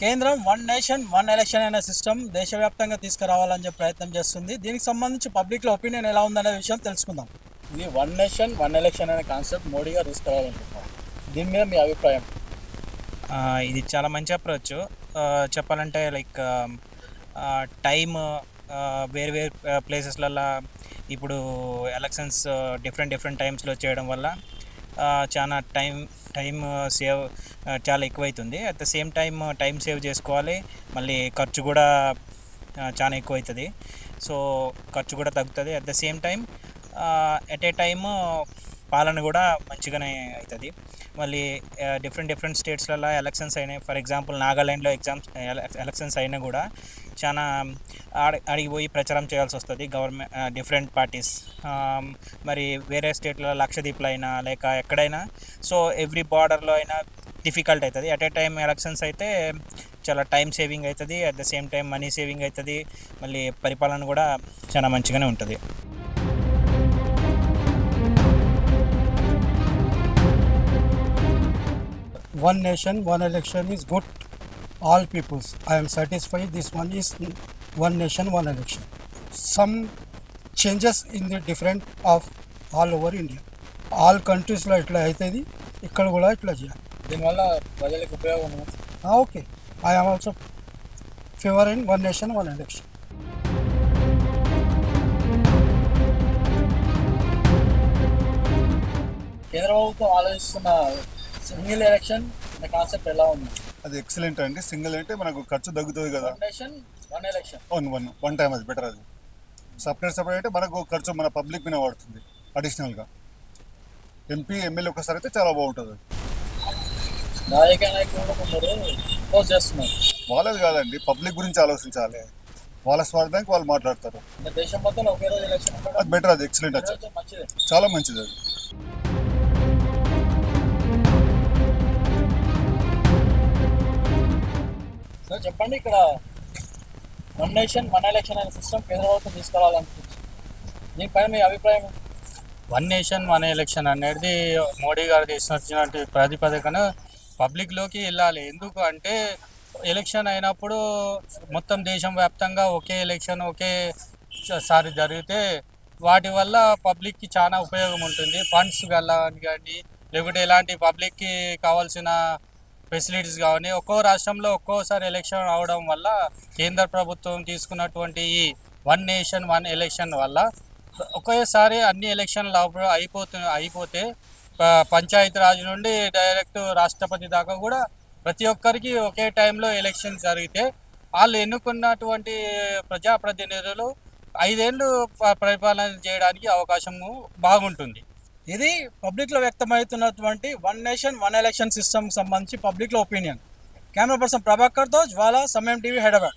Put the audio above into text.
కేంద్రం one nation one election అనే system దేశవ్యాప్తంగా తీసుకురావాలని చెప్పి ప్రయత్నం చేస్తుంది. దీనికి సంబంధించి పబ్లిక్లో ఒపీనియన్ ఎలా ఉందనే విషయం తెలుసుకుందాం. ఇది వన్ నేషన్ వన్ ఎలక్షన్ అనే కాన్సెప్ట్ మోడీ గారు తీసుకురావాలనుకుంటున్నారు దీని మీద మీ అభిప్రాయం? ఇది చాలా మంచి అప్రోచ్. చెప్పాలంటే లైక్ టైమ్ వేరు వేరు ప్లేసెస్లలో ఇప్పుడు ఎలక్షన్స్ డిఫరెంట్ డిఫరెంట్ టైమ్స్లో చేయడం వల్ల చాలా టైం టైం సేవ్ చాలా ఎక్కువైతుంది. At the same time time save చేసుకోవాలి. మళ్ళీ ఖర్చు కూడా చాలా ఎక్కువ అవుతుంది సో ఖర్చు కూడా తగ్గుతుంది. At the same time at a time పాలన కూడా మంచిగానే అవుతుంది. మళ్ళీ డిఫరెంట్ డిఫరెంట్ స్టేట్స్లలో ఎలక్షన్స్ అయినాయి. ఫర్ ఎగ్జాంపుల్ నాగాల్యాండ్లో ఎగ్జామ్స్ ఎలక్షన్స్ అయినా కూడా చాలా ఆడ పోయి ప్రచారం చేయాల్సి వస్తుంది. గవర్నమెంట్ డిఫరెంట్ పార్టీస్ మరి వేరే స్టేట్లో లక్షద్వీప్లో అయినా లేక ఎక్కడైనా సో ఎవ్రీ బార్డర్లో అయినా డిఫికల్ట్ అవుతుంది అట్ ఏ టైం ఎలక్షన్స్ అయితే చాలా టైం సేవింగ్ అవుతుంది at the same time money saving అవుతుంది మళ్ళీ పరిపాలన కూడా చాలా మంచిగానే ఉంటుంది. One nation one election is good all peoples I'm satisfied this one is one nation one election some changes in the different of all over India all కంట్రీస్లో ఇట్లా అవుతుంది ఇక్కడ కూడా ఇట్లా చేయాలి? దీనివల్ల ప్రజలకు ఉపయోగం okay. I'm also favour in one nation one election కేంద్ర ప్రభుత్వం ఆలోచిస్తున్న సింగిల్ ఎలక్షన్ అనే కాన్సెప్ట్ ఎలా ఉంది? అది ఎక్సలెంట్ అండి. సింగిల్ అంటే మనకు ఖర్చు తగ్గుతుంది కదా. One election. One one one time అది బెటర్ అది. సపరేట్ సపరేట్ అంటే మనకు ఖర్చు మన పబ్లిక్ మీద పడుతుంది అడిషనల్గా ఎంపీ ఎమ్మెల్యే ఒకసారి అయితే చాలా బాగుంటుంది. నాయకులు చేస్తున్నారు. వాళ్ళది కాదండి పబ్లిక్ గురించి ఆలోచించాలి. వాళ్ళ స్వార్థానికి వాళ్ళు మాట్లాడతారు. మన దేశం మొత్తం ఒకే రోజు ఎలక్షన్ ఉండడం అది బెటర్ అది ఎక్సలెంట్ చాలా మంచిది అది. చెప్పండి ఇక్కడ వన్ నేషన్ వన్ ఎలక్షన్ అనే సిస్టమ్ కేంద్ర ప్రభుత్వం తీసుకురావాలనుకుంటుంది దీనిపైన మీ అభిప్రాయం వన్ నేషన్ వన్ ఎలక్షన్ అనేది మోడీ గారు తీసుకొచ్చినటువంటి ప్రాతిపదికన పబ్లిక్లోకి వెళ్ళాలి. ఎందుకు అంటే ఎలక్షన్ అయినప్పుడు మొత్తం దేశం వ్యాప్తంగా ఒకే ఎలక్షన్ ఒకే సారి జరిగితే వాటి వల్ల పబ్లిక్కి చాలా ఉపయోగం ఉంటుంది. ఫండ్స్ వెళ్ళడానికి కానీ లేకుంటే ఇలాంటి పబ్లిక్కి కావాల్సిన ఫెసిలిటీస్ కానీ ఒక్కో రాష్ట్రంలో ఒక్కోసారి ఎలక్షన్ రావడం వల్ల కేంద్ర ప్రభుత్వం తీసుకున్నటువంటి ఈ వన్ నేషన్ వన్ ఎలక్షన్ వల్ల ఒకేసారి అన్ని ఎలక్షన్లు అయిపోతు అయిపోతే ప- పంచాయతీ రాజు నుండి డైరెక్ట్ రాష్ట్రపతి దాకా కూడా ప్రతి ఒక్కరికి ఒకే టైంలో ఎలక్షన్ జరిగితే వాళ్ళు ఎన్నుకున్నటువంటి ప్రజాప్రతినిధులు ఐదేళ్ళు ప- పరిపాలన చేయడానికి అవకాశము బాగుంటుంది. ఇది పబ్లిక్లో వ్యక్తమవుతున్నటువంటి one nation one election system సంబంధించి పబ్లిక్లో ఒపీనియన్. కెమెరా పర్సన్ ప్రభాకర్తో జ్వాల సమయం టీవీ హైదరాబాద్.